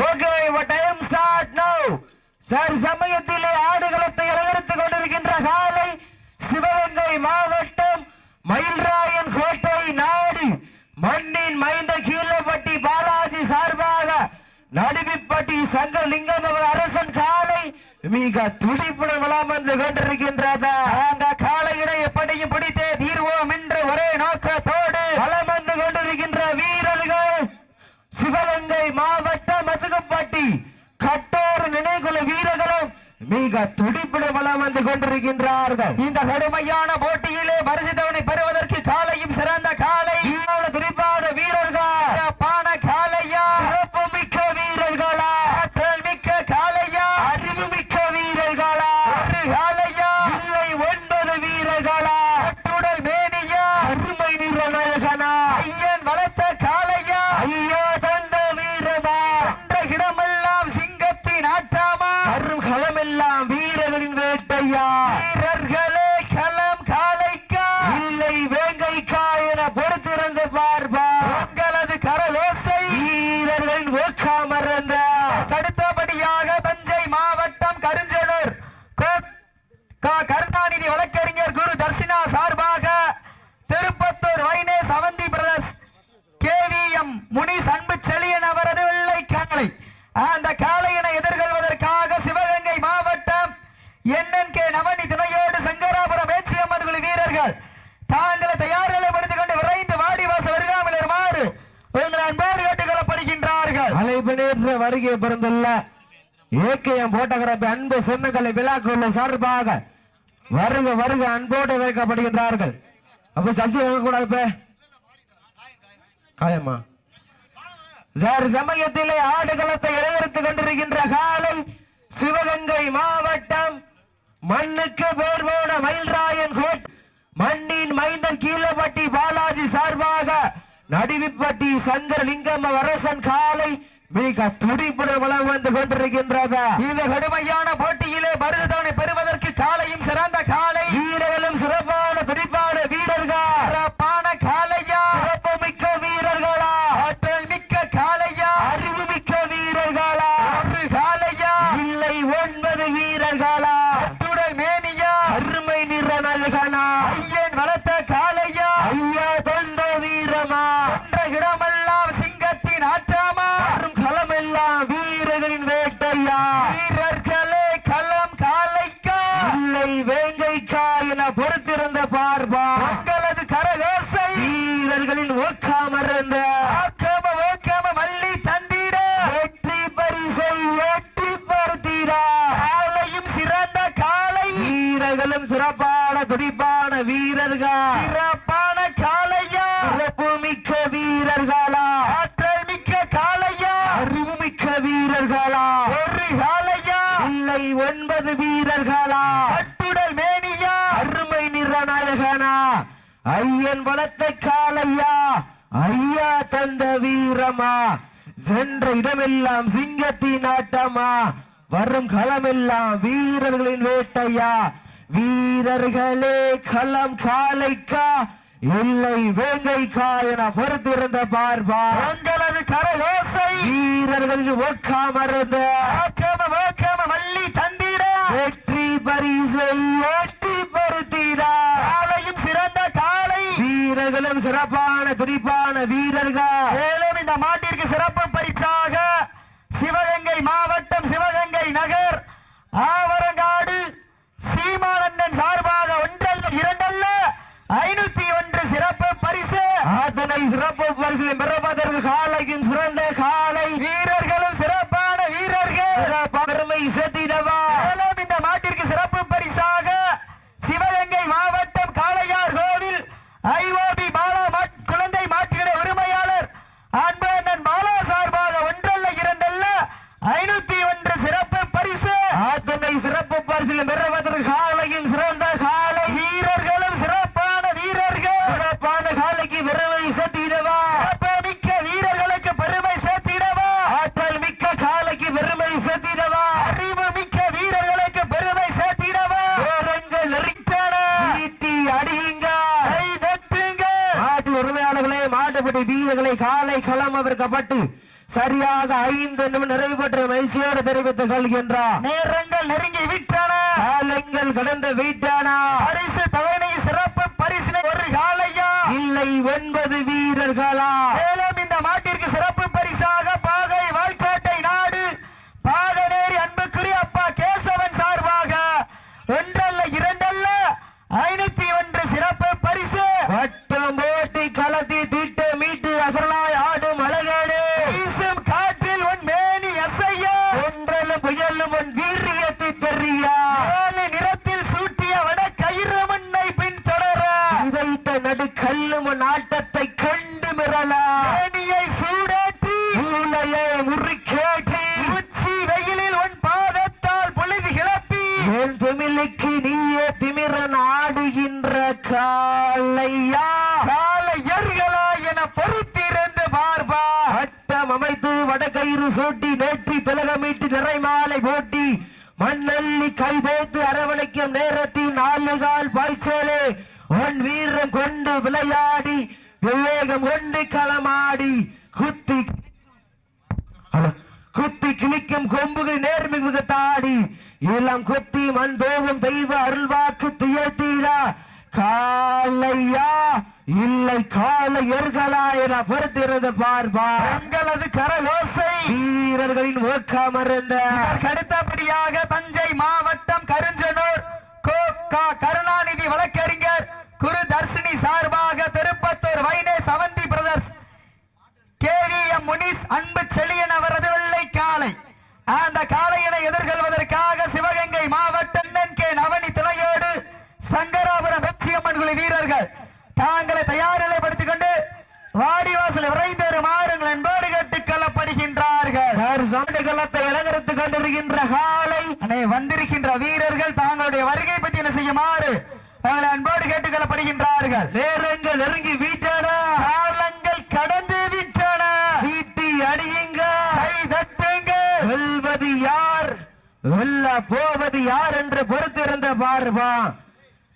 Okay time start now sir சமயத்திலே ஆடுகளத்தை அலங்கரித்துக் கொண்டிருக்கின்ற காலை சிவகங்கை மாவட்டம் மயில்ராயன் கோட்டை நாடு. மண்ணின் மைந்த கீழப்பட்டி பாலாஜி சார்பாக நடுவிப்பட்டி சங்கலிங்கம் அவர் அரசன் காலை மிக துடிப்புடன் வளம் வந்து கொண்டிருக்கின்றதா? அந்த காளையினை எப்படியும் பிடித்தே தீர்வோம் என்ற ஒரே நோக்கத்தோடு வளம் வந்து கொண்டிருக்கின்ற வீரர்கள் சிவகங்கை மாவட்டம் மதுகப்பட்டி கட்டோர் நினைவுக்குழு வீரர்களும் மிக வளம் வந்து கொண்டிருக்கின்றார்கள். இந்த கடுமையான போட்டியிலே பரிசுத்தவனை பெறுவதற்கு காளையும் சிறந்த காளை ஈரோடு துடிப்பான வீரர்கள் சிறப்பான காளையா சிறப்புமிக்க வீரர்களா ஆற்றல் மிக்க காளையா அறிவுமிக்க வீரர்களா ஒரு காளையா இல்லை ஒன்பது வீரர்களா கட்டுடல் மேனியா அருமை நிறநல்கனா ஐயன் வளர்த்த காளையா ஐயோ தந்த வீரமா என்ற இடமெல்லாம் சிங்கத்தின் ஆட்டாமா வரும் களமெல்லாம் வீரர்களின் வேட்டையா வீரர்களே களம் காளைக்கா இல்லை வேங்கைக்கா என பொறுத்திருந்து பார்ப்பா உங்களது கரதோசை வீரர்களின் ஒக்கா மறந்த அடுத்தபடியாக தஞ்சை மாவட்டம் கருஞ்சனூர் கோ- க- கருணாநிதி வழக்கறிஞர் குரு தர்சினா சார்பாக திருப்பத்தூர் வைனேஸ் அவந்தி பிரதர்ஸ் கேவிஎம் முனிஸ் அன்பு செழியன் அவரது வெள்ளை காளை அந்த காளையினை எதிர்கொள்வதற்காக சிவகங்கை மாவட்டம் என்என்கே நவனி துணையோடு சங்கராபுரம் ஏச்சியம்மன் குழு வீரர்கள் தாங்களை தயார் நிலைப்படுத்திக் கொண்டு விரைந்து வாடிவாச வருகாமல் வருமாறு உங்கள் அன்போடு கேட்டுக் கொள்ளப்படுகின்றார்கள் அழைப்பு நேற்று வருகை பிறந்துள்ள ஏகேஎம் போட்டோகிராபி அன்பு சொந்தங்களை சார்பாக வருக வருக அன்போடு வைக்கப்படுகின்றார்கள். அப்ப சப்சி கூடாது இப்ப. காயமா சார் சமயத்திலே ஆடுகளத்தை இழந்திருத்துக் கொண்டிருக்கின்ற காலை சிவகங்கை மாவட்டம் மண்ணுக்கு பேர் போன மயில்ராயன் கோட் மண்ணின் மைந்தன் கீழப்பட்டி பாலாஜி சார்பாக நடுவிப்பட்டி சங்கர் சங்கரலிங்கம் அரசன் காலை மிக துடிப்புடன் வளம் வந்து கொண்டிருக்கின்றதா. இந்த கடுமையான போட்டியிலே பருதவனை பெறுவதற்கு காளையும் சிறந்த காளை வீரர்களும் சிறப்பான துடிப்பான வீரர்கள் சிறப்பான காளையா சிறப்புமிக்க வீரர்களா ஆற்றல் மிக்க காளையா அறிவு மிக்க வீரர்களா ஒரு காளையா இல்லை ஒன்பது வீரர்களா அத்துடல் மேனியா அருமை நிற நல்கனா ஐயன் வளர்த்த காளையா ஐயா தொந்த வீரமா என்ற இடமெல்லாம் சிங்கத்தின் ஆற்றாமா வரும் களமெல்லாம் வீரர்களின் வேட்டையா வீரர்களே களம் காளைக்கா இல்லை வேங்கைக்கா என பொறுத்திருந்த பார்ப்பா உங்களது கரகோசை வீரர்களின் ஒக்கா மறந்த ஆக்கம ஓக்கம மல்லி தந்திட வெற்றி பரிசை எட்டி படுத்தீரா காளையும் சிறந்த காளை வீரர்களும் சிறப்பான துடிப்பான வீரர்கள் சிறப்பான காளையா சிறப்பு மிக்க வீரர்களா ஆற்றல் மிக்க காளையா அறிவு மிக்க வீரர்களா ஒரு காளையா இல்லை ஒன்பது வீரர்களா கட்டுடல் மேனியா அருமை நிறநாயகனா ஐயன் வளர்த்த காலையா? ஐயா தந்த வீரமா? சென்ற இடமெல்லாம் சிங்கத்தின் ஆட்டமா வரும் களமெல்லாம் வீரர்களின் வேட்டையா? வீரர்களே களம் காலைக்கா? இல்லை வேங்கைக்கா என பொறுத்திருந்த பார்ப்பா உங்களது கரகோசை. வீரர்களின் ஒக்கா மறந்த ஆக்கம ஓக்கம மல்லி தந்திட. வெற்றி பரிசை வெற்றி படுத்தீரா காளையும் சிறந்த காளை வீரர்களும் துடிப்பான வீரர்கள். மேலும் இந்த மாட்டிற்கு சிறப்பு பரிசாக சிவகங்கை மாவட்டம் சிவகங்கை நகர் ஆவரங்காடு சீமானந்தன் சார்பாக ஒன்றல்ல இரண்டல்ல ஐநூத்தி ஒன்று சிறப்பு பரிசு. அத்தனை சிறப்பு பரிசில் பெறுவதற்கு காலைக்கும் சிறந்த காலை வீரர்களும் சிறப்பான வீரர்கள் பெருமை செத்திடவா மேலும் இந்த மாட்டிற்கு சிறப்பு பரிசாக சிவகங்கை மாவட்டம் காளையார் கோவில் ஐஓபி பாலா மாட்- குழந்தை மாட்டின உரிமையாளர் அன்பு அண்ணன் பாலா சார்பாக ஒன்றல்ல இரண்டல்ல ஐநூத்தி ஒன்று சிறப்பு பரிசு அத்தனை சிறப்பு பரிசில் பெறுவதற்கு காலையும் சிறந்த காலை வீரர்களும் சிறப்பான வீரர்கள் சிறப்பான காலைக்கு பெருமை செத்திடவா சிறப்புமிக்க வீரர்களுக்கு பெருமை சேர்த்திடவா ஆற்றல் மிக்க காலைக்கு பெருமை செத்திடவா அறிவு மிக்க வீரர்களுக்கு பெருமை சேர்த்திடவா ஓரங்கள் நெருக்கன ஈட்டி அடியுங்க கை தட்டுங்க மாட்டு உரிமையாளர்களே மாட்டுப்பட்டி வீரர்களை காலை களம் அவர்க்கப்பட்டு சரியாக ஐந்து நிமிடம் நிறைவேற்ற மகிழ்ச்சியோடு தெரிவித்துக் கொள்கின்றார். நேரங்கள் நெருங்கி விட்டன. காலங்கள் கடந்த வீட்டானா. பரிசு தவணை சிறப்பு பரிசினை ஒரு காலையா? இல்லை ஒன்பது வீரர்களா மேலும் இந்த மாட்டிற்கு சிறப்பு பரிசாக பாகை வால்கோட்டை நாடு பாகனேரி அன்புக்குரிய அப்பா கேசவன் சார்பாக ஒன்றல்ல இரண்டல்ல ஐநூத்தி ஒன்று சிறப்பு பரிசு வட்டம் போட்டி களத்தி திட்ட மீட்டு அசரனாய் ஆடும் அழகாடு வீசும் காற்றில் உன் மேனி அசையா ஒன்றலும் புயலும் உன் வீரியத்தை தெரியா ஏழு நிறத்தில் சூட்டிய வட கயிறு முன்னை பின் தொடர இதைத்த நடு கல்லும் உன் ஆட்டத்தை கண்டு மிரலா மேனியை சூடேற்றி மூளையை முறுக்கேற்றி உச்சி வெயிலில் உன் பாதத்தால் பொழுது கிளப்பி என் திமிலுக்கு நீயே திமிரன் ஆடுகின்ற காலையா என பொறுத்திருந்து பார்பா ஹட்டம் அமைத்து வடகயிறு சூட்டி நேற்றி திலகமிட்டு நிறைமாலை போட்டி. மண்ணள்ளி கைதேத்து அரவணைக்கும் நேரத்தில் நாலு கால் பாய்ச்சலே. உன் வீரம் கொண்டு விளையாடி விவேகம் கொண்டு களமாடி. குத்தி குத்தி கிழிக்கும் கொம்புகள் நேர்மிகு தாடி இளம் குத்தி மண் தோவும் தெய்வ அருள்வாக்கு தியத்தீரா காலையா இல்லை காலையர்களா என பொறுத்திருந்து பார்ப்பா எங்களது கரகோசை. வீரர்களின் ஊக்கமருந்த இதற்கு அடுத்தபடியாக தஞ்சை மாவட்டம் கருஞ்சனூர் கோ கா கருணாநிதி வழக்கறிஞர் குரு தர்ஷினி சார்பாக திருப்பத்தூர் வைனே சவந்தி பிரதர்ஸ் கேவிஎம் முனிஸ் அன்பு செழியன் அவரது வெள்ளை காளை. அந்த காளையினை எதிர்கொள்வதற்காக சிவகங்கை மாவட்டம் கே நவனி துணையோடு சங்கராபுரம் குழு வீரர்கள். தாங்களை தயார் நிலைப்படுத்திக் கொண்டு வாடிவாசல் விரைந்து வருமாறுங்கள் என்போடு கொண்டிருக்கின்ற காலை? வந்திருக்கின்ற வீரர்கள் தாங்களுடைய வருகை பற்றி என்ன செய்யுமாறு தங்களை அன்போடு கேட்டுக் கொள்ளப்படுகின்றார்கள். நேரங்கள் நெருங்கி வீட்டான. காலங்கள் கடந்து விட்டன. சீட்டி அடியுங்க. கை தட்டுங்க. வெல்வது யார்? வெல்ல போவது யார் என்று பொறுத்திருந்த பார்ப்பா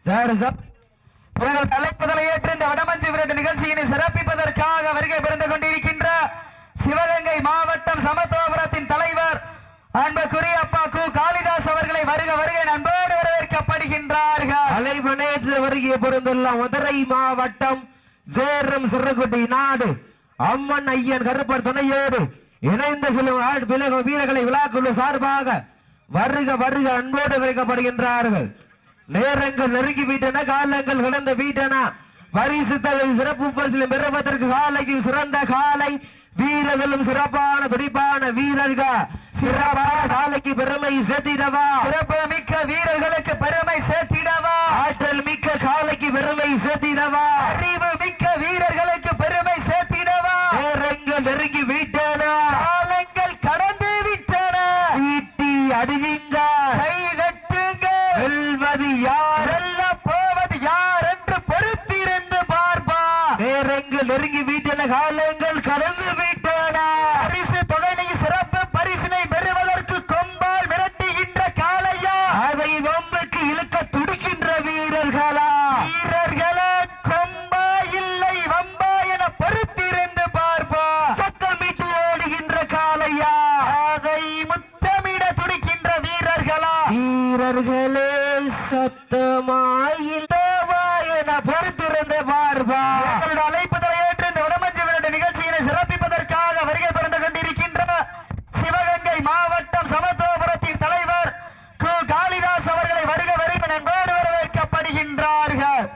சார் சார். இவர்கள் அழைப்பதலை ஏற்று இந்த வடமஞ்சி விரட்டு நிகழ்ச்சியினை சிறப்பிப்பதற்காக வருகை பிறந்து கொண்டிருக்கின்ற சிவகங்கை மாவட்டம் சமத்துவபுரத்தின் தலைவர் அன்புக்குரிய அப்பா கு காளிதாஸ் அவர்களை வருக வருகை அன்போடு வரவேற்கப்படுகின்றார்கள். அலைவனேற்று வருகை பொருந்துள்ள மதுரை மாவட்டம் சேரும் சிறுகுட்டி நாடு அம்மன் ஐயன் கருப்பர் துணையோடு இணைந்த செல்லும் ஆள் வீரர்களை விழாக்குழு சார்பாக வருக வருக அன்போடு வைக்கப்படுகின்றார்கள் நேரங்கள் நெருங்கி விட்டன காலங்கள் கடந்த விட்டன. பரிசு தலைவர் சிறப்பு பரிசில் பெறுவதற்கு காலையும் சிறந்த காலை வீரர்களும் சிறப்பான துடிப்பான வீரர்கள். சிறப்பான காலைக்கு பெருமை சேர்த்திடவா? சிறப்பு மிக்க வீரர்களுக்கு பெருமை சேர்த்திடவா? ஆற்றல் மிக்க காலைக்கு பெருமை சேர்த்திடவா? அறிவு மிக்க வீரர்களுக்கு பெருமை சேர்த்திடவா? நேரங்கள் நெருங்கி காலங்கள் கடந்து விட்டன. பரிசு தொகையை சிறப்பு பரிசினை பெறுவதற்கு கொம்பால் மிரட்டுகின்ற காளையா? அதை வம்புக்கு இழுக்க துடிக்கின்ற வீரர்களா? வீரர்களே கொம்பா இல்லை வம்பா என பொறுத்திருந்து பார்ப்பா சத்தமிட்டு ஓடுகின்ற காலையா அதை முத்தமிட துடிக்கின்ற வீரர்களா? வீரர்களே சத்தமாயில் தேவா என பொறுத்திருந்து பார்ப்பா எங்களுடைய அழைப்புதலை ஏற்று இந்த வடமஞ்சி விரட்டு நிகழ்ச்சியினை சிறப்பிப்பதற்காக வருகை பிறந்து கொண்டிருக்கின்ற சிவகங்கை மாவட்டம் சமத்துவபுரத்தின் தலைவர் கு காளிதாஸ் அவர்களை வருக வருக நண்போடு வரவேற்கப்படுகின்றார்கள்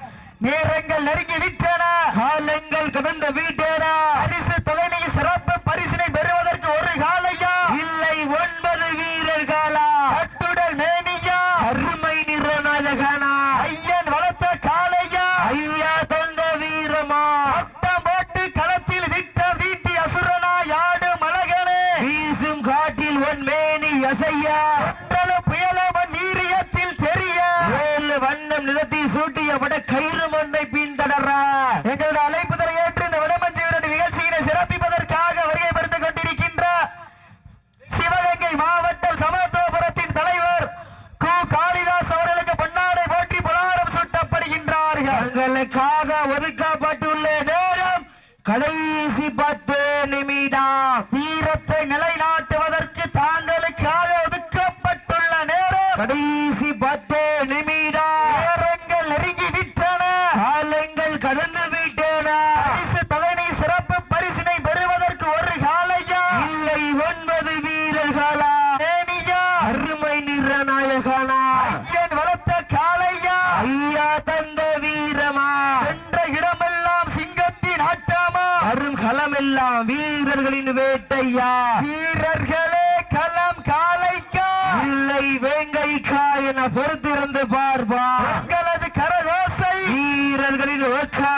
நேரங்கள் நெருங்கி விட்டன காலங்கள் கடந்த வீட்டேனா பரிசு தொகையை சிறப்பு பரிசினை பெறுவதற்கு ஒரு காலையா இல்லை ஒன்பது வீரர்களா கட்டுடல் மேனியா அருமை நிறநாயகனா ஐயன் வளர்த்த காளையா ஐயா தந்த வீரமா பட்டம் போட்டு களத்தில் திட்டம் தீட்டி அசுரனா யாடு மலகனே வீசும் காட்டில் ஒன் மேனி அசையா. புயலவன் வீரியத்தில் தெரிய. வண்ணம் நிலத்தை சூட்டிய வட கயிறு மண்ணை பின்தொடர எங்களுடைய அழைப்புதலை ஏற்று இந்த விடமஞ்சி விரட்டு நிகழ்ச்சியினை சிறப்பிப்பதற்காக வருகை பெறுந்து கொண்டிருக்கின்ற சிவகங்கை மாவட்டம் சமத்துவபுரத்தின் தலைவர் கு காளிதாஸ் அவர்களுக்கு பொன்னாடை போற்றி புலாரம் சுட்டப்படுகின்றார்கள் தங்களுக்காக ஒதுக்கப்பட்டுள்ள நேரம் கடைசி பத்து நிமிடம் வீர வீரர்களின் வேட்டையா வீரர்களே களம் காளைக்கா இல்லை வேங்கைக்கா என பொறுத்திருந்து பார்ப்பா உங்களது கரகோசை வீரர்களின்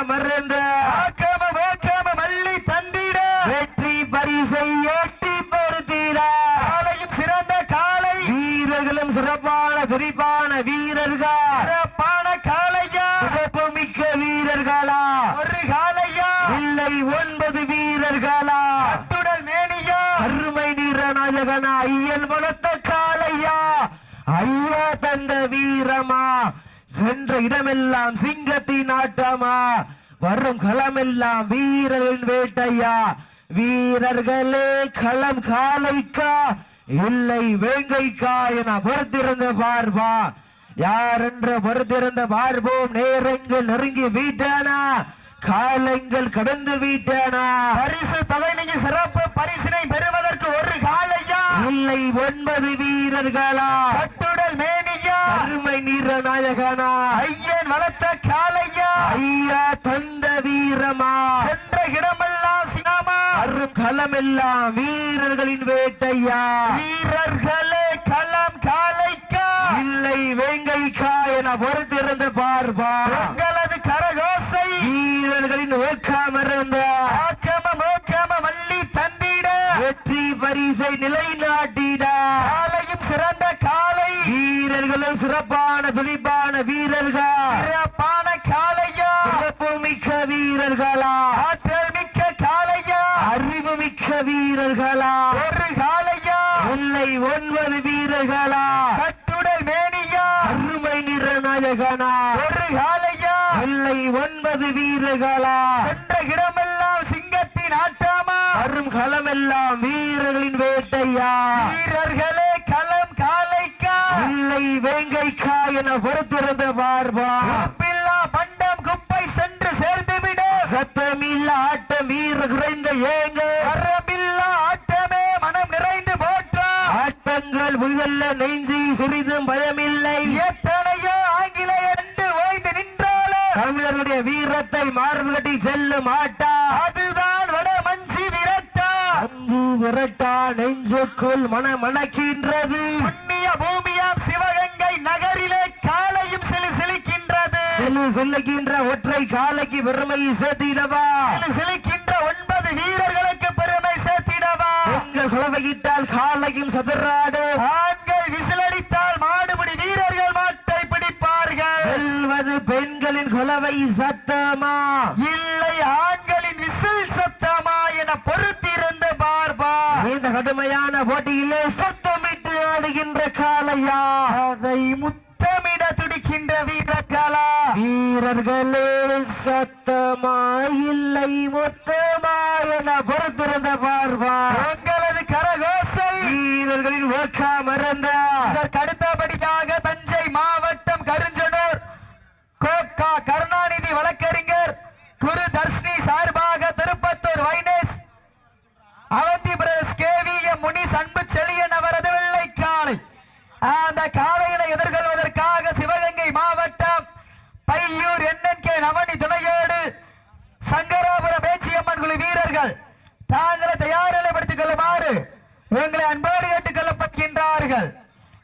மறந்த ஆக்கம ஓக்கம மல்லி தந்திட வெற்றி பரிசை எட்டி பொறுத்தீரா காளையும் சிறந்த காளை வீரர்களும் சிறப்பான துடிப்பான வீரர்கள். சிறப்பான காளையா. சிறப்பு மிக்க வீரர்களா. ஒரு காளையா. இல்லை ஒன்பது வீரர்களா. அத்துடல் மேனியா. அருமை நீரநாயகனா ஐயல் வளர்த்த காளையா. ஐயா தந்த வீரமா. சென்ற இடமெல்லாம் சிங்கத்தின் ஆட்டமா. வரும் களமெல்லாம் வீரரின் வேட்டையா. வீரர்களே களம் காளைக்கா. இல்லை வேங்கைக்கா என பொறுத்திருந்த பார்வா. யார் என்று பொறுத்திருந்த பார்ப்போம் நேரங்கள் நெருங்கி வீட்டானா? காலங்கள் கடந்து வீட்டானா? பரிசு தொகை நீங்க சிறப்பு பரிசினை பெறுவது இல்லை ஒன்பது வீரர்களா? அத்துடல் மேனியா? அருமை நீரநாயகனா ஐயன் வளர்த்த காளையா? ஐயா தந்த வீரமா? சென்ற இடமெல்லாம் சினாமா? அரும் களமெல்லாம் வீரர்களின் வேட்டையா? வீரர்களே களம் காளைக்கா? இல்லை வேங்கைக்கா என பொறுத்திருந்த பார்ப்பா. உங்களது கரகோசை? வீரர்களின் ஆக்கம மோக்கம மல்லி தந்திட வெற்றி பரிசை நிலைநாட்டிட. காளையும் சிறந்த காளை வீரர்களும் சிறப்பான துடிப்பான வீரர்கள். சிறப்பான காளையா சிறப்பு மிக்க வீரர்களா. ஆற்றல் மிக்க காளையா அறிவு மிக்க வீரர்களா. ஒரு காளையா இல்லை ஒன்பது வீரர்களா. கட்டுடல் மேனியா. அருமை நிறநாயகனா ஒரு காளையா இல்லை ஒன்பது வீரர்களா. சென்ற இடமெல்லாம் சிங்கத்தின் ஆட்டாமா வரும் களமெல்லாம் வீரர்களின் வேட்டையா? வீரர்களே களம் காளைக்கா இல்லை வேங்கைக்கா என பொறுத்திருந்த பார்வா. உப்பில்லா பண்டம் குப்பை சென்று சேர்ந்துவிட. சத்தமில்ல ஆட்டம் வீர குறைந்த ஏங்க. வரமில்லா ஆட்டமே மனம் நிறைந்து போற்றா. ஆட்டங்கள் புயல்ல நெஞ்சி சிறிதும் பயமில்லை. எத்தனையோ ஆங்கிலேயர் என்று ஓய்ந்து நின்றாலே? தமிழருடைய வீரத்தை மார்பு கட்டி செல்லும் ஆட்டா நெஞ்சுக்குள் மன மணக்கின்றது புண்ணிய பூமியாம் சிவகங்கை நகரிலே காலையும் சிலு சிலிக்கின்றது. செல்லு செல்லுகின்ற ஒற்றை காலைக்கு பெருமை சேர்த்திடவா? சிலு சிலிக்கின்ற ஒன்பது வீரர்களுக்கு பெருமை சேர்த்திடவா? பெண்கள் குழவையிட்டால் காலையும் சதுராடு. ஆண்கள் விசிலடித்தால் மாடுபிடி வீரர்கள் மாட்டை பிடிப்பார்கள். செல்வது பெண்களின் குலவை சத்தமா? இல்லை கடுமையான போட்டியிலே சத்தமிட்டு ஆடுகின்ற காளையா. அதை முத்தமிட துடிக்கின்ற வீரர்களா. வீரர்களே சத்தமா இல்லை மொத்தமா என பொறுத்திருந்த பார்வா. உங்களது கரகோசை வீரர்களின் ஓக்கா மறந்த. அடுத்தபடியாக தஞ்சை மாவட்டம் கருஞ்சனூர். கோக்கா கருணாநிதி வழக்கறிஞர் குரு தர்ஷினி சார்பாக திருப்பத்தூர் வைனேஸ் அவந்தி பிரதேஷ் கேவிஎம் முனிஸ் அன்பு செழியன் அவரது வெள்ளை காளை அந்த காளைகளை எதிர்கொள்வதற்காக சிவகங்கை மாவட்டம் பையூர் என்என்கே நவனி துணையோடு சங்கராபுரம் பேச்சியம்மன் குழு வீரர்கள் தாங்களை தயார் நிலைப்படுத்திக் கொள்ளுமாறு உங்களை அன்போடு கேட்டுக் கொள்ளப்படுகின்றார்கள்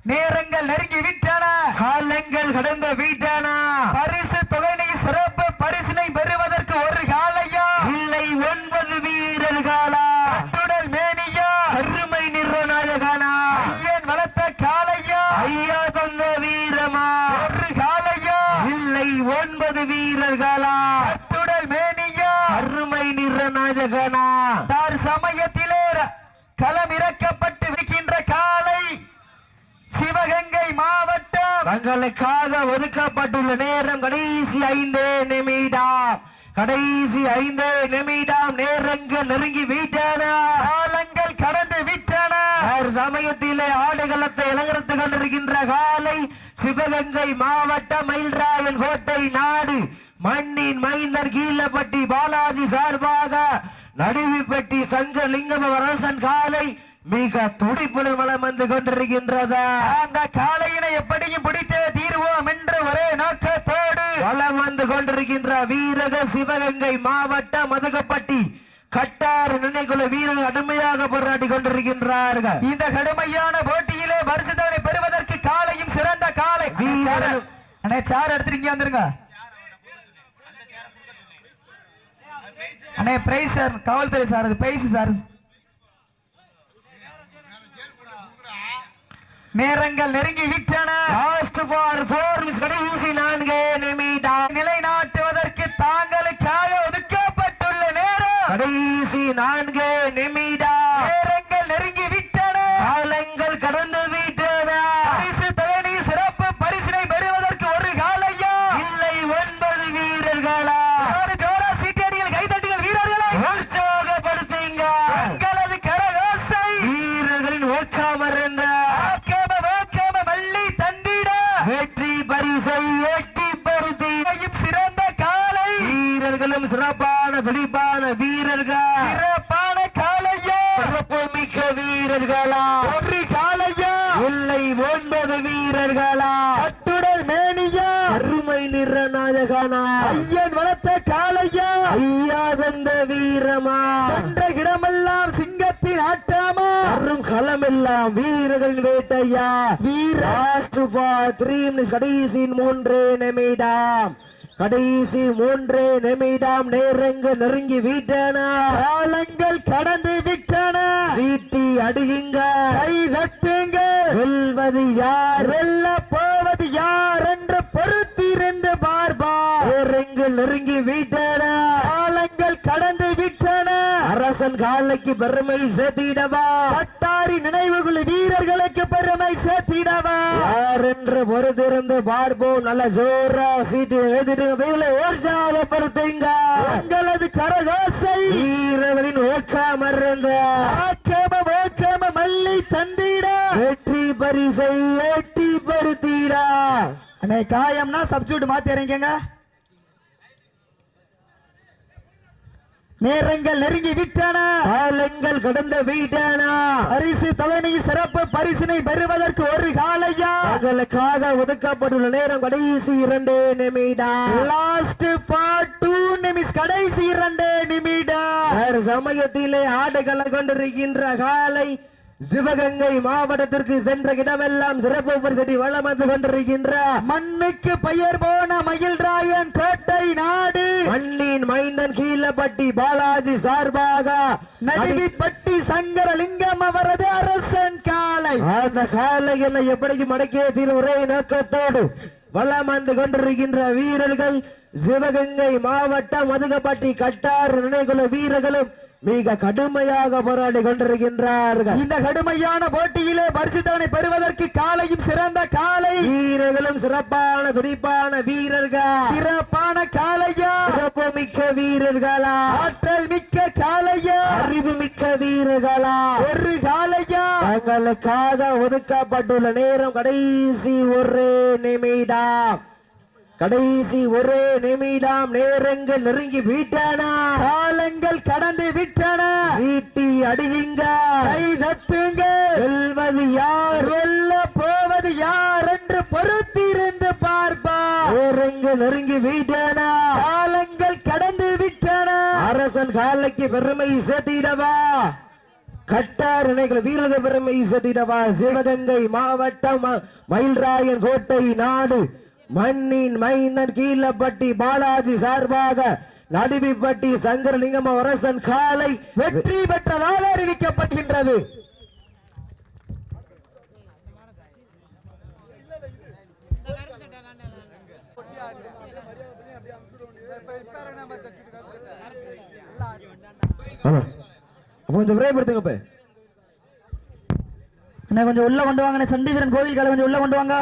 நேரங்கள் நெருங்கி விட்டன காலங்கள் கடந்த வீட்டானா. பரிசு தொகையை சிறப்பு பரிசினை பெறுவதற்கு ஒரு காலையா? இல்லை ஒன்பது வீரர்களா அத்துடல் மேனியா? அருமை நிறநாயகனா ஐயன் வளர்த்த காளையா? ஐயா தந்த வீரமா? ஒரு காளையா? இல்லை ஒன்பது வீரர்களா அத்துடல் மேனியா? அருமை நிறநாயகனா தார் சமயத்திலே ர- களம் இறக்கப்பட்டு விற்கின்ற காளை சிவகங்கை மாவட்டம் தங்களுக்காக ஒதுக்கப்பட்டுள்ள நேரம் கடைசி ஐந்து நிமிடம். கடைசி ஐந்து நிமிடம் நேரங்கள் நெருங்கி விட்டன. காலங்கள் கடந்து விட்டன. சமயத்திலே ஆடுகளத்தை இளங்கரத்து கொண்டிருக்கின்ற காலை சிவகங்கை மாவட்டம் மயில்ராயன் கோட்டை நாடு. மண்ணின் மைந்தர் கீழப்பட்டி பாலாஜி சார்பாக நடுவிப்பட்டி சங்கலிங்கம் அரசன் காலை மிக துடிப்புடன் வளம் வந்து கொண்டிருக்கின்றது. அந்த காளையினை எப்படியும் பிடித்தே தீர்வோம் என்று ஒரே நோக்கத்தோடு. வளம் வந்து கொண்டிருக்கின்ற வீரக சிவகங்கை மாவட்டம் மதுகப்பட்டி கட்டாறு நினைக்குள்ள வீரர்கள் கடுமையாக போராடி கொண்டிருக்கின்றார்கள். இந்த கடுமையான போட்டியிலே பரிசுத்தவனை பெறுவதற்கு காலையும் சிறந்த காலை சார் எடுத்துட்டு இங்க வந்துருங்க. அண்ணே பிரைஸ் சார் காவல்துறை சார் அது பிரைஸ் சார் நேரங்கள் நெருங்கி விட்டன. லாஸ்ட் ஃபார் ஃபோர் மிஸ் கடைசி நான்கு நிமிடம். நிலைநாட்டுவதற்கு தாங்களுக்காக ஒதுக்கப்பட்டுள்ள நேரம். கடைசி நான்கு நிமிடம் நேரங்கள் நெருங்கி விட்டன காலங்கள் கடந்து விட்டன பரிசு தேனி சிறப்பு பரிசினை பெறுவதற்கு ஒரு காலையா இல்லை ஒன்பது வீரர்களா ஒரு ஜோரா சீட்டடிகள் கைதட்டுகள் வீரர்களை உற்சாகப்படுத்துங்க எங்களது கரகோசை வீரர்களின் ஊக்கம் இருந்த ஆக்கேம வாக்கேம மல்லி தந்திட வெற்றி பரிசை எட்டிப்படுத்தி இதையும் சிறந்த காலை வீரர்களும் சிறப்பான துடிப்பான வீரர்கள் சிறப்பான காலையா மிக்க வீரர்களா? ஒரு காலையா இல்லை ஒன்பது வீரர்களா? கட்டுடல் மேனியா? அருமை நிற நாயகனா? ஐயன் வளர்த்த காலையா ஐயா தந்த வீரமா? சென்ற இடமெல்லாம் சிங்கத்தின் ஆட்டாமா? அரும் களமெல்லாம் வீரர்களின் வேட்டையா? வீர த்ரீ மினிட்ஸ் கடைசி மூன்று நிமிடம். கடைசி மூன்று நிமிடம் நேரங்கள் நெருங்கி விட்டன. காலங்கள் கடந்து விட்டன. சீட்டி அடியுங்க. கை தட்டுங்க. வெல்வது யார்? வெல்ல போவது யார் என்று பொறுத்திருந்து பார்பா நேரங்கள் நெருங்கி விட்டன. காலங்கள் கடந்து விட்டன. அரசன் காலைக்கு பெருமை சேர்த்திடவா? பட்டாரி நினைவுகள் வீரர்களுக்கு பெருமை சேர்த்திடவா? யார் என்று பொறுத்திருந்து பார்ப்போம் நல்ல ஜோரா சீட்டு எழுதிட்டு வீரர்களை உற்சாகப்படுத்துங்க. எங்களது கரகோசை வீரர்களின் ஊக்கம் இருந்த. ஆக்கேம ஓக்கேம மல்லி தந்திட. வெற்றி பரிசை எட்டிப்படுத்தீரா அண்ணே காயம்னா சப்ஸ்டியூட் மாத்தி இறங்கிங்க நேரங்கள் நெருங்கி விட்டன. காலங்கள் கடந்த வீட்டானா. பரிசு தவணை சிறப்பு பரிசினை பெறுவதற்கு ஒரு காலையா? தங்களுக்காக ஒதுக்கப்பட்டுள்ள நேரம் கடைசி இரண்டு நிமிடம். லாஸ்ட் ஃபார் டூ நிமிஷ் கடைசி இரண்டு நிமிடம். சமயத்திலே ஆடுகளை கொண்டிருக்கின்ற காலை சிவகங்கை மாவட்டத்திற்கு சென்ற இடமெல்லாம் சிறப்பு பரிசடி வளம் வந்து கொண்டிருக்கின்ற மண்ணுக்கு பெயர் போன மயில்ராயன் கோட்டை நாடு. மண்ணின் மைந்தன் கீழப்பட்டி பாலாஜி சார்பாக நடுவிப்பட்டி சங்கரலிங்கம் அவரது அரசன் காலை. அந்த காலைகளை எப்படியும் அடக்கிய தீர் ஒரே நோக்கத்தோடு வளம் வந்து கொண்டிருக்கின்ற வீரர்கள் சிவகங்கை மாவட்டம் மதுகப்பட்டி கட்டார் நினைக்குள்ள வீரர்களும் மிக கடுமையாக போராடி கொண்டிருக்கின்றார்கள். இந்த கடுமையான போட்டியிலே பரிசுத்தவனை பெறுவதற்கு காலையும் சிறந்த காலை. வீரர்களும் சிறப்பான துடிப்பான வீரர்கள். சிறப்பான காலையா? சிறப்பு மிக்க வீரர்களா? ஆற்றல் மிக்க காலையா? அறிவு மிக்க வீரர்களா? ஒரு காலையா? தங்களுக்காக ஒதுக்கப்பட்டுள்ள நேரம் கடைசி ஒரு நிமிடம். கடைசி ஒரு நிமிடம் நேரங்கள் நெருங்கி விட்டன. காலங்கள் கடந்து விட்டன. சீட்டி அடியுங்க. கை தட்டுங்க. வெல்வது யார்? வெல்ல போவது யார் என்று பொறுத்திருந்து பார்ப்பா. நேரங்கள் நெருங்கி விட்டன. காலங்கள் கடந்து விட்டன. அரசன் காலைக்கு பெருமை சேர்த்திடவா? கட்டார் இணைகள் வீரர்கள் பெருமை சேர்த்திடவா? சிவகங்கை மாவட்டம் மயில்ராயன் கோட்டை நாடு. மண்ணின் மைந்தன் கீழப்பட்டி பாலாஜி சார்பாக நடுவிப்பட்டி சங்கரலிங்கம் அரசன் காலை வெற்றி பெற்றதாக அறிவிக்கப்படுகின்றது. கொஞ்சம் விரைவுபடுத்துங்க இப்ப கொஞ்சம் உள்ள கொண்டு வாங்க சண்டி வீரன் கோவில் கொஞ்சம் உள்ள கொண்டு வாங்க.